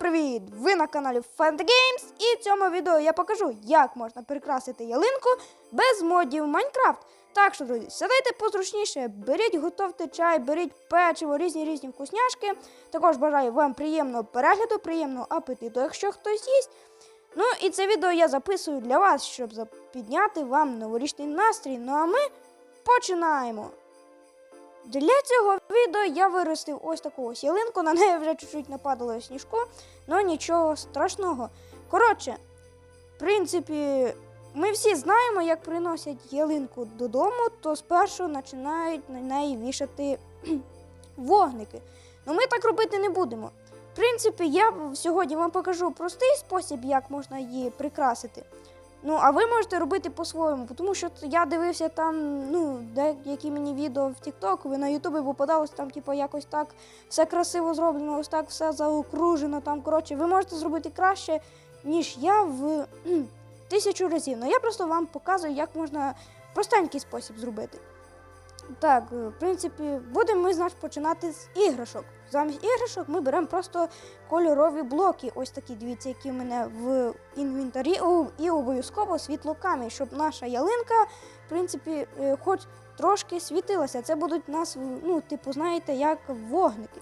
привіт! Ви на каналі Fant Games і в цьому відео я покажу, як можна прикрасити ялинку без модів Майнкрафт. Так що, друзі, сідайте позручніше, беріть, готовте чай, беріть печиво, різні різні вкусняшки. Також бажаю вам приємного перегляду, приємного апетиту, якщо хтось їсть. Ну і це відео я записую для вас, щоб підняти вам новорічний настрій. Ну а ми починаємо. Для цього відео я виростив ось таку ось ялинку, на неї вже чуть-чуть нападало сніжку, але нічого страшного. Коротше, в принципі, ми всі знаємо, як приносять ялинку додому, то спершу починають на неї вішати вогники. Ну ми так робити не будемо. В принципі, я сьогодні вам покажу простий спосіб, як можна її прикрасити. Ну, а ви можете робити по-своєму, тому що я дивився там, ну, деякі мені відео в TikTok, на Ютубі попадалось там, типу, якось так все красиво зроблено, ось так все заокружено. Там, коротше, ви можете зробити краще, ніж я в тисячу разів. Ну я просто вам показую, як можна простенький спосіб зробити. Так, е, в принципі, будемо ми, значить, починати з іграшок. Замість іграшок ми беремо просто кольорові блоки. Ось такі, дивіться, які в мене в інвентарі. І обов'язково світлокамінь, щоб наша ялинка, в принципі, е, хоч трошки світилася. Це будуть у нас, ну, типу, знаєте, як вогники.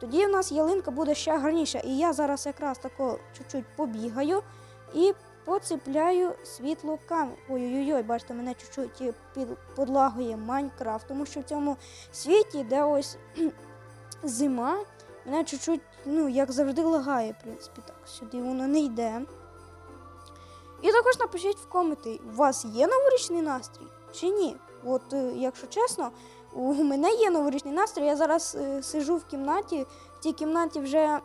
Тоді в нас ялинка буде ще гарніша. І я зараз якраз тако чуть-чуть побігаю і поцепляю світло камінь. Ой-ой-ой, бачите, мене чуть-чуть під подлагує Майнкрафт, тому що в цьому світі, де ось зима, мене чуть-чуть, ну, як завжди, лагає, в принципі, так, сюди воно не йде. І також напишіть в коменти, у вас є новорічний настрій чи ні? От, е, якщо чесно, у мене є новорічний настрій. Я зараз е, сижу в кімнаті, в тій кімнаті вже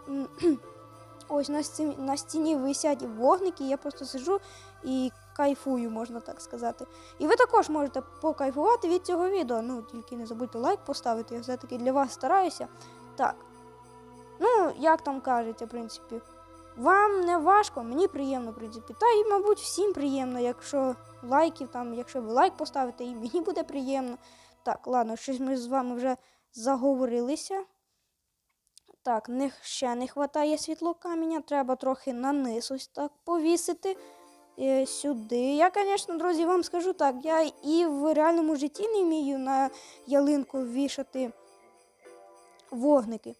ось на стіні, на стіні висять вогники, я просто сижу і кайфую, можна так сказати. І ви також можете покайфувати від цього відео. Ну, тільки не забудьте лайк поставити, я все-таки для вас стараюся. Так. Ну, як там кажете, в принципі. Вам не важко, мені приємно, в принципі. Та і, мабуть, всім приємно, якщо лайків там, якщо ви лайк поставите, і мені буде приємно. Так, ладно, щось ми з вами вже заговорилися. Так, ще не вистачає світло каменя, треба трохи на низ ось так повісити. Е, сюди. Я, звісно, друзі, вам скажу так, я і в реальному житті не вмію на ялинку вішати вогники.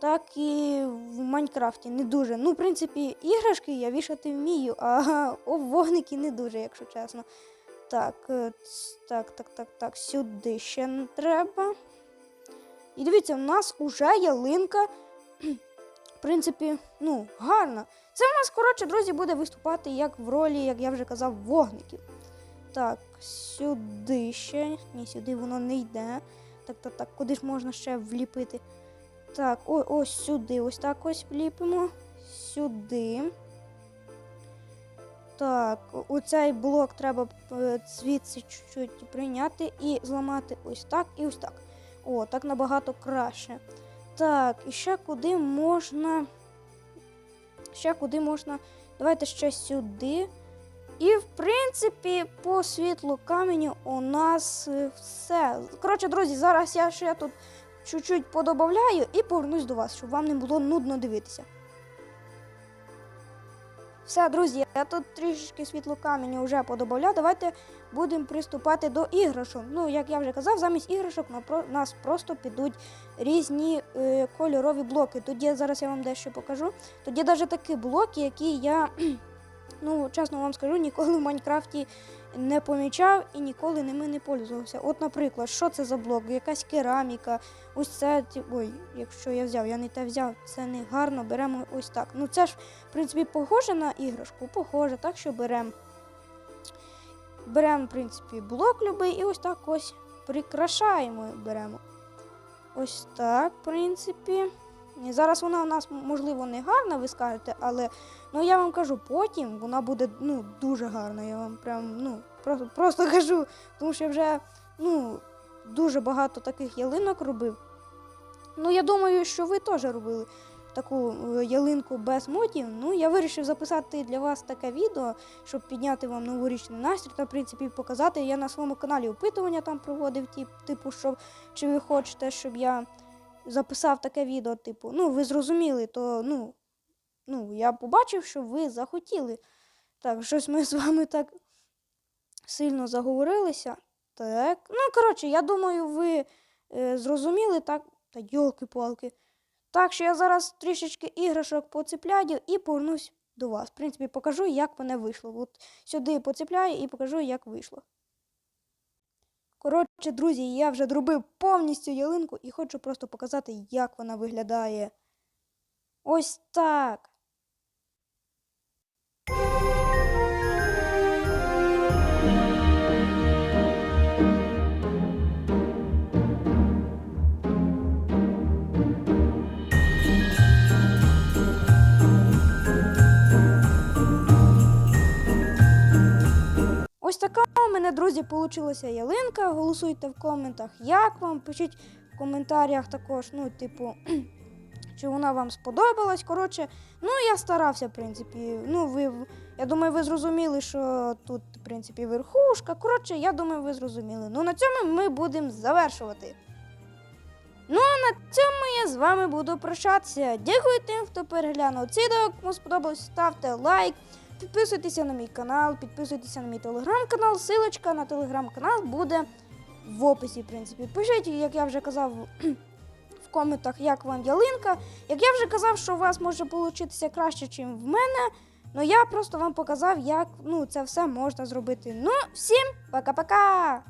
Так і в Майнкрафті не дуже. Ну, в принципі, іграшки я вішати вмію, а о, вогники не дуже, якщо чесно. Так, е, так, так, так, так, сюди ще не треба. І дивіться, у нас уже ялинка, в принципі, ну, гарна. Це у нас, коротше, друзі, буде виступати як в ролі, як я вже казав, вогників. Так, сюди ще. Ні, сюди воно не йде. Так, так, так, куди ж можна ще вліпити? Так, о, ось сюди, ось так ось вліпимо. Сюди. Так, оцей блок треба е, звідси чуть-чуть прийняти і зламати ось так і ось так. О, так набагато краще. Так, і ще куди можна. Ще куди можна. Давайте ще сюди. І, в принципі, по світлу каменю у нас е, все. Коротше, друзі, зараз я ще тут чуть-чуть подобавляю і повернусь до вас, щоб вам не було нудно дивитися. Все, друзі, я тут трішечки світло каменю вже подобавляв. Давайте будемо приступати до іграшок. Ну, як я вже казав, замість іграшок нас просто підуть різні е, кольорові блоки. Тоді зараз я вам дещо покажу. Тоді навіть такі блоки, які я, ну, чесно вам скажу, ніколи в Майнкрафті не помічав і ніколи ними не пользувався. От, наприклад, що це за блок? Якась кераміка. Ось це, ой, якщо я взяв, я не те взяв, це не гарно, беремо ось так. Ну це ж, в принципі, похоже на іграшку, похоже, так що беремо. Беремо, в принципі, блок любий і ось так ось прикрашаємо. Беремо. Ось так, в принципі. Зараз вона у нас, можливо, не гарна, ви скажете, але ну, я вам кажу, потім вона буде ну, дуже гарна. Я вам прям ну, просто, просто кажу, тому що я вже ну, дуже багато таких ялинок робив. Ну, я думаю, що ви теж робили таку е, ялинку без модів. Ну, я вирішив записати для вас таке відео, щоб підняти вам новорічний настрій та, в принципі, показати. Я на своєму каналі опитування там проводив, тип, типу, що чи ви хочете, щоб я записав таке відео, типу, ну, ви зрозуміли, то ну, ну, я побачив, що ви захотіли. Так, щось ми з вами так сильно заговорилися. Так. Ну, коротше, я думаю, ви е, зрозуміли, так. Та йолки-палки. Так що я зараз трішечки іграшок поцепляю і повернусь до вас. В принципі, покажу, як мене вийшло. От сюди поцепляю і покажу, як вийшло. Коротше, друзі, я вже зробив повністю ялинку і хочу просто показати, як вона виглядає. Ось так. Ось така мене, друзі, получилася ялинка. Голосуйте в коментах, як вам. Пишіть в коментарях також, ну, типу, чи вона вам сподобалась. Коротше, ну я старався, в принципі. Ну, ви, я думаю, ви зрозуміли, що тут, в принципі, верхушка. Коротше, я думаю, ви зрозуміли. Ну, на цьому ми будемо завершувати. Ну, а на цьому я з вами буду прощатися. Дякую тим, хто переглянув це відео. Кому сподобалось, ставте лайк. Підписуйтеся на мій канал, підписуйтеся на мій телеграм-канал. Силочка на телеграм-канал буде в описі, в принципі. Пишіть, як я вже казав в коментах, як вам ялинка. Як я вже казав, що у вас може получитися краще, ніж в мене. Ну я просто вам показав, як ну, це все можна зробити. Ну, всім пока-пока!